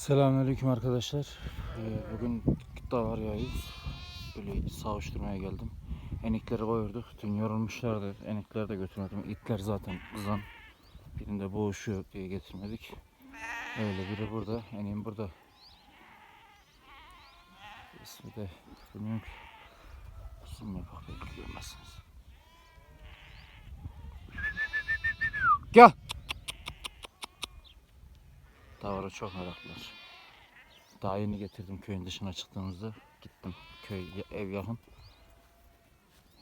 Selamünaleyküm arkadaşlar. Ee, Bugün davar yayız. Böyle savuşturmaya geldim. Enikleri koyurduk. Dün yorulmuşlardı. Enikleri de götürmedim. İtler zaten kızan. Birinde boğuşuyor diye getirmedik. Öyle biri burada. Enim burada. İsmi de bilmiyorum ki. İsmi bak belki görmezsiniz. Gel. Davara çok meraklılar. Daha yeni getirdim köyün dışına çıktığımızda. Gittim köy ev yakın.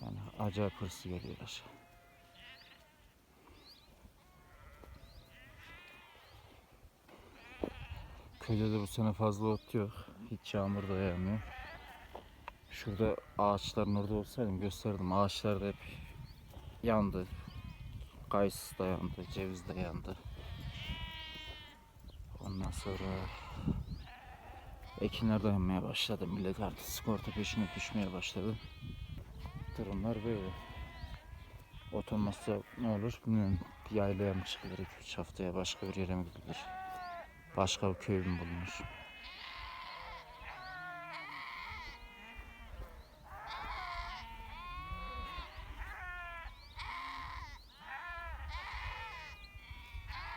Yani acayip hırslı geliyorlar. Köyde de bu sene fazla ot yok. Hiç yağmur da yağmıyor. Şurada ağaçların orada olsaydım gösterdim. Ağaçlar da hep yandı. Kayısı da yandı, ceviz de yandı. Ondan sonra ekinler de yanmaya başladı. Millet artık sigorta peşine düşmeye başladı. Durumlar böyle. Ot olmazsa ne olur bilmiyorum. Yaylaya mı çıkılır 2-3 haftaya başka bir yere mi gidilir? Başka bir köy mü bulunur?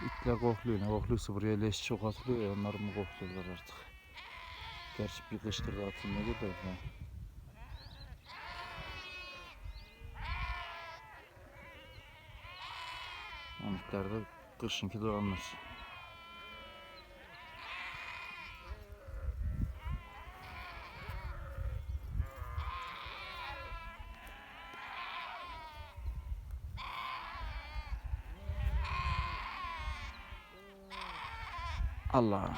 İtler kokluyor. Ne kokluysa buraya leş çok atılıyor ya. Onlar mı kokluyorlar artık? Gerçi bir kışkırda atılmıyor da. Ha. Amiklerde kışınki doğanlar. Allah'ım.